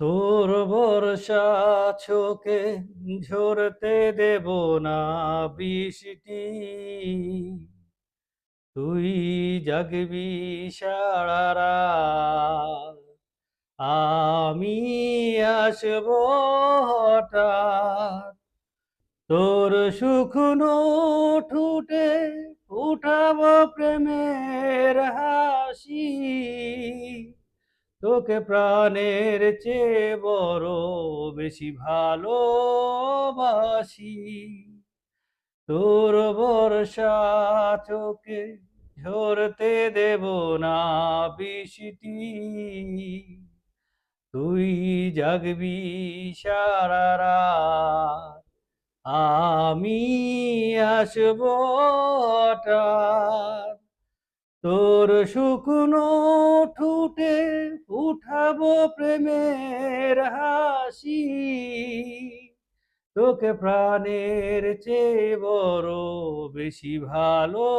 তোর বর্ষা ছোকে ঝরতে দেব না বৃষ্টি। তুই জাগবি সারারা আমি আসব হঠাৎ। তোর শুকনো ঠুটে উঠাব প্রেমের হাসি। তোকে প্রাণের চেয়ে বড় বেশি ভালোবাসি। তোর বর্ষা চোখে ঝরতে দেব না বৃষ্টি। তুই জাগবি সারা রাত, আমি আসব হঠাৎ। তোর শুকনো ঠুটে উঠাবো প্রেমের হাসি। তোকে প্রাণের চেয়ে বড় বেশি ভালোবাসি।